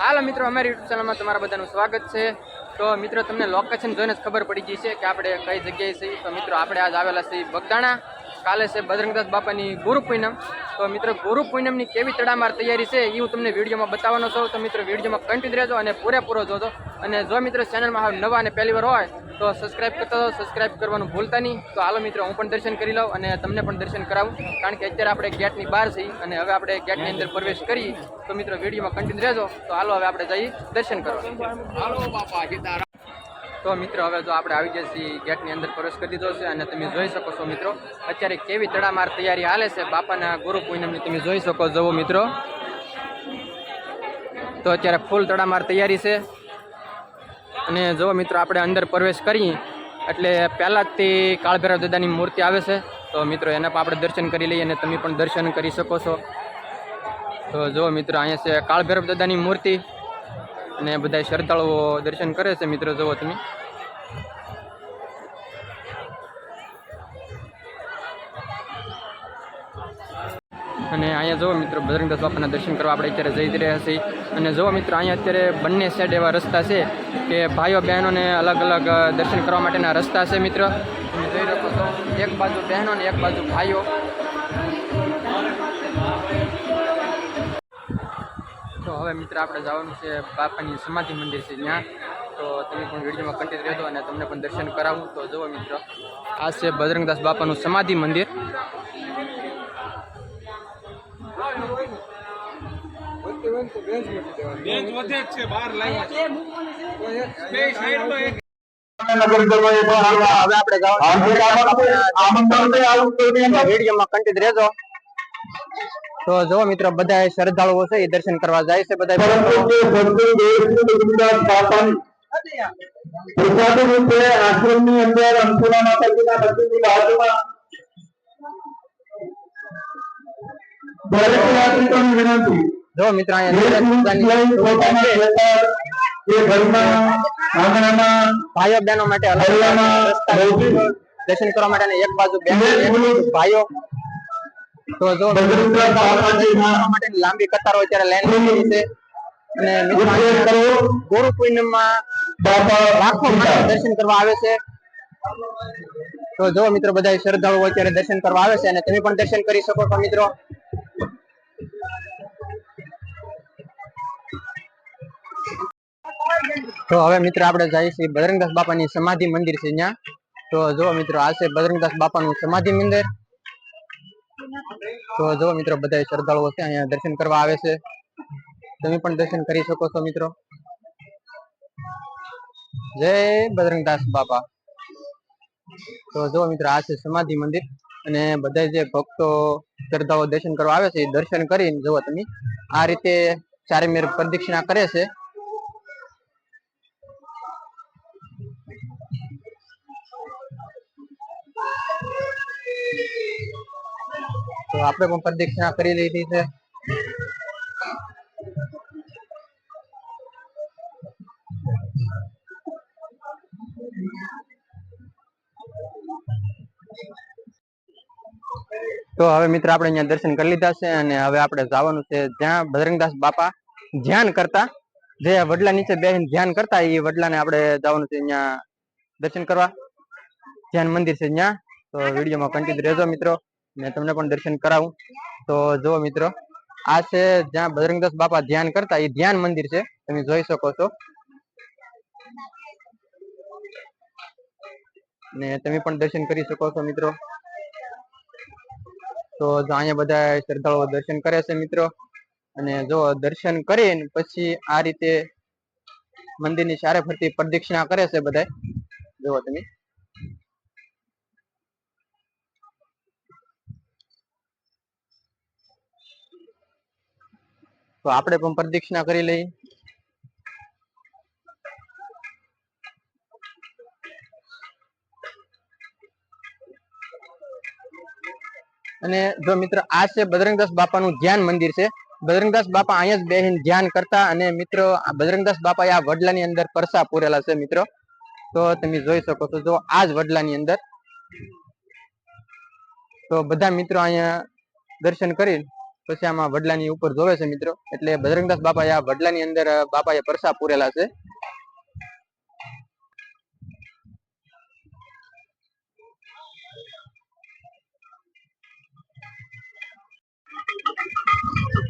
હાલો મિત્રો અમારી યુટ્યુબ ચેનલમાં તમારા બધાનું સ્વાગત છે. તો મિત્રો, તમને લોકેશન જોઈને જ ખબર પડી ગઈ છે કે આપણે કઈ જગ્યાએ છીએ. તો મિત્રો, આપણે આજ આવેલા છીએ બગદાણા. કાલે છે બદ્રંગદાસ બાપાની ગુરુ પૂનમ. તો મિત્રો, ગુરુ પૂનમની કેવી તડામાર તૈયારી છે એ હું તમને વિડીયોમાં બતાવવાનો છું. તો મિત્રો, વિડીયોમાં કન્ટિન્યુ રહેજો અને પૂરેપૂરો જોજો. અને જો મિત્રો ચેનલમાં હાવ નવા અને પહેલી વાર હોય, તો સબસ્ક્રાઈબ કરતા રહો. સબસ્ક્રાઇબ કરવાનું ભૂલતા નહીં. તો હાલો મિત્રો, હું પણ દર્શન કરી લઉં અને તમને પણ દર્શન કરાવું. કારણ કે અત્યારે આપણે ગેટની બહાર છીએ અને હવે આપણે ગેટની અંદર પ્રવેશ કરીએ. તો મિત્રો, વિડીયોમાં કન્ટિન્યુ રહેજો. તો હાલો, હવે આપણે જઈએ દર્શન કરવા. તો મિત્રો, હવે જો આપણે આવી જઈએ છીએ ગેટની અંદર પ્રવેશ કરી દીધો છે અને તમે જોઈ શકો છો મિત્રો, અત્યારે કેવી તડામાર તૈયારી હાલે છે બાપાના ગુરુ પૂનમની તમે જોઈ શકો જવો મિત્રો. તો અત્યારે ફૂલ તડામાર તૈયારી છે. અને જો મિત્રો, આપણે અંદર પ્રવેશ કરીએ એટલે પહેલાંથી કાળભૈરવ દાદાની મૂર્તિ આવે છે. તો મિત્રો, એના પણ આપણે દર્શન કરી લઈએ અને તમે પણ દર્શન કરી શકો છો. તો જો મિત્રો, અહીંયા છે કાળભૈરવ દાદાની મૂર્તિ. અને બધા શ્રદ્ધાળુઓ દર્શન કરે છે, મિત્રો, જુઓ તમે. અને અહીંયા જુઓ મિત્રો બજરંગદાસ બાપાના દર્શન કરવા આપણે અત્યારે જઈ રહ્યા છીએ. અને જુઓ મિત્રો, અહીંયા અત્યારે બંને સાઈડ એવા રસ્તા છે કે ભાઈઓ બહેનોને અલગ અલગ દર્શન કરવા માટેના રસ્તા છે, મિત્રો. તમે જોઈ શકો છો, એક બાજુ બહેનો ને એક બાજુ ભાઈઓ. હવે મિત્ર આપણે જવાનું છે બાપાની સમાધિ મંદિર છે ત્યાં. તો તમે પણ વિડીયોમાં કન્ટિન્યુ રહેજો અને તમને પણ દર્શન કરાવું. તો જુઓ મિત્રો આ છે બજરંગદાસ બાપાનું સમાધિ મંદિર. બેન્ચ વધે જ છે. બહાર લાવ્યા છે બે સાઈડમાં એક હવે આપણે જવાનું વિડીયોમાં કન્ટિન્યુ રહેજો. તો જો મિત્રો બધા શ્રદ્ધાળુઓ છે એ દર્શન કરવા જાય છે બધા આશ્રમની અંદર અંકુરા માતાજીના મંદિરની બાજુમાં દરેક યાત્રિકોની વિનંતી. જો મિત્રો એક અહીંયા મિનિટ લઈ પોતાના ખેતર કે ઘરમાં આંગણામાં ભાઈઓ બહેનો માટે અલગ અલગ હરિયાણા રસ્તા છે. દર્શન કરવા માટે અને એક બાજુ બહેનો એક બાજુ ભાઈઓ તો જો બજરંગદાસ બાપાજીના માટે લાંબી કતારો અત્યારે લાઈન લાગેલી છે. અને મિત્રો ઉપયોગ અહીંયા કરો. ગુરુ પૂર્ણિમા બાપા લાખો માણસો દર્શન કરવા આવે છે. તો જો મિત્રો બધા શ્રદ્ધાળુઓ અત્યારે દર્શન કરવા આવે છે અને તમે પણ દર્શન કરી શકો છો મિત્રો. તો હવે મિત્રો આપણે જઈએ છીએ બજરંગદાસ બાપાની સમાધિ મંદિર છે ત્યાં. તો જો મિત્રો આ છે બજરંગદાસ બાપાનું સમાધિ મંદિર. તો જો મિત્રો બધા શ્રદ્ધાળુઓ છે, અહીંયા દર્શન કરવા આવે છે. તમે પણ દર્શન કરી શકો છો મિત્રો. જય બજરંગદાસ બાપા. તો જો મિત્રો આ છે સમાધિ મંદિર અને બધા જે ભક્તો શ્રદ્ધાઓ દર્શન કરવા આવે છે દર્શન કરીને જુઓ તમે. આ રીતે ચારે મેર પ્રદક્ષિણા કરે છે. તો આપણે પણ પ્રદક્ષિણા કરી લીધી છે. તો હવે મિત્ર આપણે અહીંયા દર્શન કરી લીધા છે અને હવે આપણે જવાનું છે જ્યાં બજરંગદાસ બાપા ધ્યાન કરતા, જે વડલા નીચે બેસીને ધ્યાન કરતા, એ વડલાને આપણે જવાનું છે અહીંયા દર્શન કરવા. ધ્યાન મંદિર છે ત્યાં. તો વિડીયોમાં કન્ટિન્યુ રહેજો મિત્રો. મેં તમને પણ દર્શન કરાવું. તો જુઓ મિત્રો, આ છે જ્યાં બજરંગદાસ બાપા ધ્યાન કરતા, એ ધ્યાન મંદિર છે. તમે જોઈ શકો છો. ને તમે પણ દર્શન કરી શકો છો મિત્રો. તો જો અહીંયા બધા શ્રદ્ધાળુઓ દર્શન કરે છે મિત્રો. અને જો દર્શન કરીને પછી આ રીતે મંદિરની ચારે ફરતી પ્રદક્ષિણા કરે છે બધા જુઓ તમે. તો આપણે પણ પ્રદક્ષિણા કરી લઈએ. અને જો મિત્રો આ છે બજરંગદાસ બાપાનું ધ્યાન મંદિર છે. બજરંગદાસ બાપા અહીંયા જ બેહીને ધ્યાન કરતા અને મિત્રો, આ બજરંગદાસ બાપા આ વડલાની અંદર પરસા પૂરેલા છે મિત્રો. તો તમે જોઈ શકો છો, જો આ જ વડલાની અંદર. તો બધા મિત્રો અહીંયા દર્શન કરી પછી આમાં વડલાની ઉપર જોવે છે મિત્રો. એટલે બજરંગદાસ બાપાએ આ વડલાની અંદર બાપાએ પરસા પૂરેલા છે.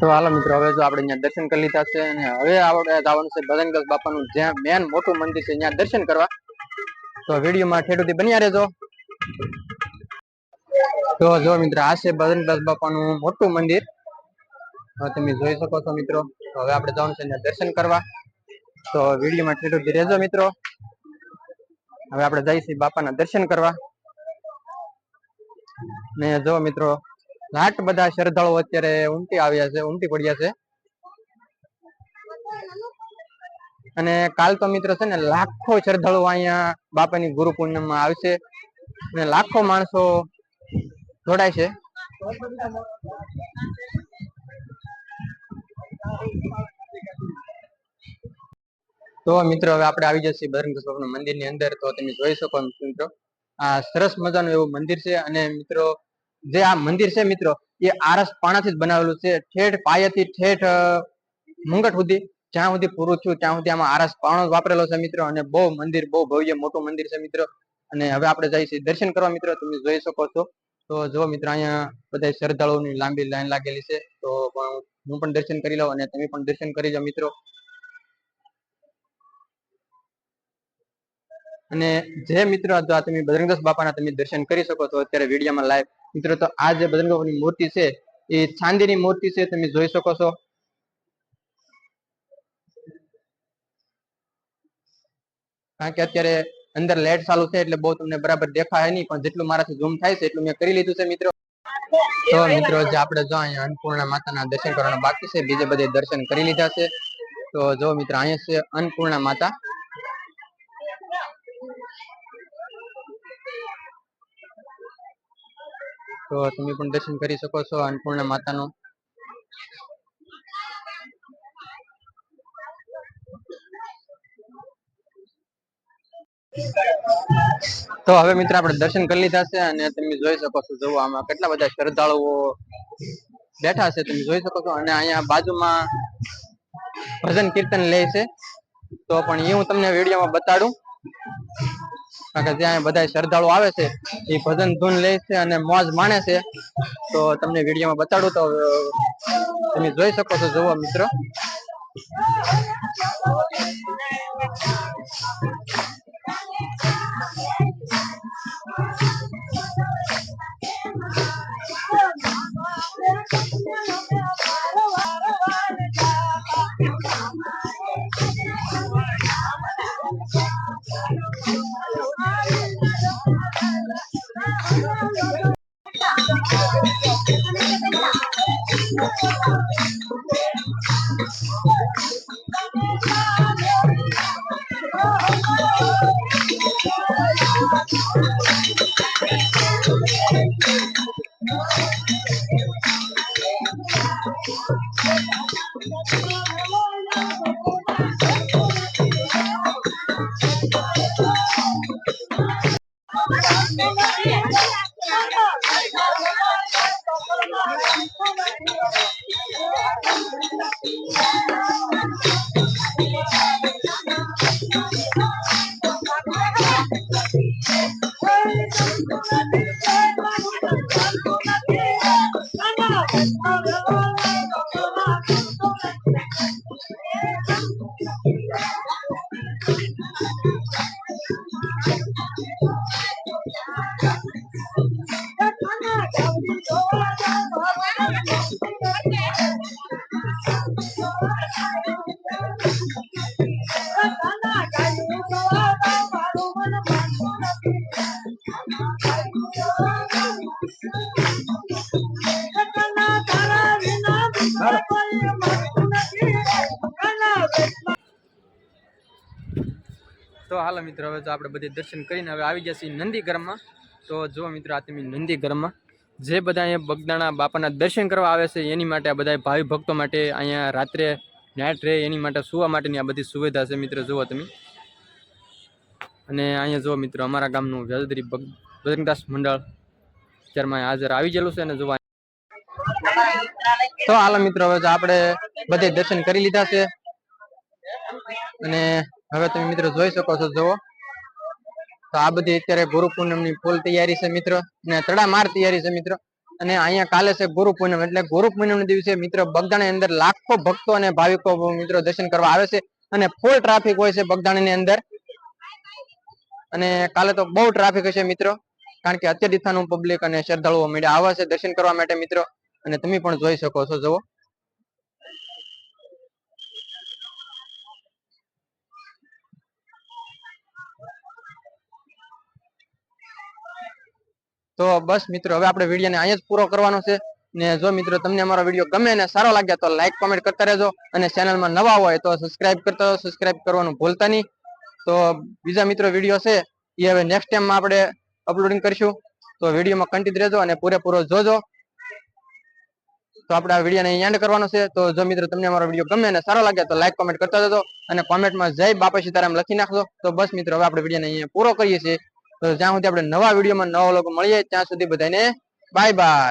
તો હાલો મિત્રો, હવે જો આપણે અહીંયા દર્શન કરી લીધા છે અને હવે આપણે જવાનું છે બજરંગદાસ બાપાનું જ્યાં મેન મોટું મંદિર છે, ત્યાં દર્શન કરવા. તો વિડીયોમાં ઠેઠુથી બન્યા રહેજો. તો જો મિત્રો, આ છે બજરંગદાસ બાપાનું મોટું મંદિર. તમે જોઈ શકો છો મિત્રો. હવે આપણે જવાનું છે દર્શન કરવા. તો વિડીયોમાં ઠેઠ રહેજો મિત્રો. હવે આપણે જઈશું બાપાના દર્શન કરવા. ને જો મિત્રો લાટ બધા શ્રદ્ધાળુઓ અત્યારે ઉમટી આવ્યા છે, ઉમટી પડ્યા છે. અને કાલ તો મિત્રો છે ને લાખો શ્રદ્ધાળુઓ અહીંયા બાપાની ગુરુ પૂર્ણિમામાં આવશે. અને લાખો માણસો જોડાય છે. તો મિત્રો, હવે આપણે આવી જશે બજરંગ બાપાના મંદિરની અંદર. તો તમે જોઈ શકો મિત્રો, આ સરસ મજાનું એવું મંદિર છે. અને મિત્રો, જે આ મંદિર છે મિત્રો, એ આરસ પાણાથી જ બનાવેલું છે. ઠેઠ પાયાથી ઠેઠ મુંગટ સુધી, જ્યાં સુધી પૂરું થયું, ત્યાં સુધી આમાં આરસ પાણો વાપરેલો છે મિત્રો. અને બહુ મંદિર, બહુ ભવ્ય, મોટું મંદિર છે મિત્રો. અને હવે આપણે છીએ દર્શન કરવા મિત્રો. તમે જોઈ શકો છો. તો જો મિત્રો, અહીંયા બધા શ્રદ્ધાળુઓની લાંબી લાઈન લાગેલી છે. તો પણ હું પણ દર્શન કરી લઉં અને તમે પણ દર્શન કરી જાઓ મિત્રો. અને જે મિત્રો જો આ તમે બજરંગદાસ બાપાના તમે દર્શન કરી શકો છો અત્યારે વિડીયોમાં લાઈવ મિત્રો તો આ જે બજરંગ બાપાની મૂર્તિ છે, એ ચાંદીની મૂર્તિ છે, તમે જોઈ શકો છો. કારણ કે અત્યારે અંદર લાઈટ ચાલુ છે એટલે બહુ તમને બરાબર દેખાય નહીં, પણ જેટલું મારાથી ઝૂમ થાય છે એટલું મેં કરી લીધું છે મિત્રો. તો મિત્રો જે આપણે જો અહીંયા અન્નપૂર્ણા માતાના દર્શન કરવાના બાકી છે બીજે બધે દર્શન કરી લીધા છે. તો જો મિત્રો અહીંયા છે અન્નપૂર્ણા માતા. તો તમે પણ દર્શન કરી શકો છો અન્નપૂર્ણા માતાનું. તો હવે મિત્ર આપણે દર્શન કરી લીધા છે અને તમે જોઈ શકો છો, જુઓ આમાં કેટલા બધા શ્રદ્ધાળુઓ બેઠા છે, તમે જોઈ શકો છો. અને અહીંયા બાજુમાં ભજન કીર્તન લે છે. તો પણ એ હું તમને વિડીયોમાં બતાડું. કારણ કે ત્યાં બધા શ્રદ્ધાળુ આવે છે, એ ભજન ધૂન લે છે અને મોજ માણે છે. તો તમને વિડીયોમાં બતાડું તો તમે જોઈ શકો છો, જુઓ મિત્રો. Thank you. તો હાલો મિત્રો, હવે તો આપણે બધી દર્શન કરીને હવે આવી જશે નંદીગરમમાં. તો જો મિત્રો, આ તમે નંદીગરમમાં. જે બધા અહીંયા બગદાણા બાપાના દર્શન કરવા આવે છે, એની માટે આ બધા ભાવિ ભક્તો માટે અહીંયા રાત્રે નાઇટ રહે, એની માટે સુવા માટેની આ બધી સુવિધા છે મિત્રો, જુઓ તમે. અને અહીંયા જુઓ મિત્રો, અમારા ગામનું વ્યાજદરી બજરંગદાસ મંડળ અત્યારમાં હાજર આવી ગયેલું છે અને જોવા તો હાલો મિત્રો, હવે આપણે બધે દર્શન કરી લીધા છે. અને હવે તમે મિત્રો જોઈ શકો છો, જુઓ. તો આ બધી અત્યારે ગુરુ પૂનમની ફૂલ તૈયારી છે મિત્રો, અને તડામાર તૈયારી છે મિત્રો. અને અહીંયા કાલે છે ગુરુ પૂનમ, એટલે ગુરુ પૂનમ દિવસે મિત્રો બગદાણા અંદર લાખો ભક્તો અને ભાવિકો મિત્રો દર્શન કરવા આવે છે. અને ફૂલ ટ્રાફિક હોય છે બગદાણાની અંદર. અને કાલે તો બહુ ટ્રાફિક હશે મિત્રો, કારણ કે અત્યધિકનું પબ્લિક અને શ્રદ્ધાળુઓ મળ્યા. આવે છે દર્શન કરવા માટે મિત્રો. અને તમે પણ જોઈ શકો છો, જુઓ. તો બસ મિત્રો, હવે આપણે વિડીયોને અહીંયા જ પૂરો કરવાનો છે. ને જો મિત્રો તમને અમારો વીડિયો ગમે અને સારો લાગ્યા તો લાઈક કોમેન્ટ કરતા રહેજો. અને ચેનલમાં નવા હોય તો સબસ્ક્રાઇબ કરતા સબસ્ક્રાઇબ કરવાનું ભૂલતા નહીં. તો બીજા મિત્રો વીડિયો છે, એ હવે નેક્સ્ટ ટાઈમમાં આપણે અપલોડિંગ કરીશું. તો વિડીયોમાં કન્ટિન્યુ રહેજો અને પૂરેપૂરો જોજો. તો આપણે આ વિડીયોને એન્ડ કરવાનો છે. તો જો મિત્રો તમને અમારો વીડિયો ગમે અને સારો લાગે તો લાઈક કોમેન્ટ કરતા જજો અને કોમેન્ટમાં જય બાપા સીતારામ લખી નાખજો. તો બસ મિત્રો, હવે આપણે વિડીયોને અહીંયા પૂરો કરીએ છીએ. તો જ્યાં સુધી આપણે નવા વિડીયોમાં નવા લોકો મળીએ ત્યાં સુધી બધાને બાય બાય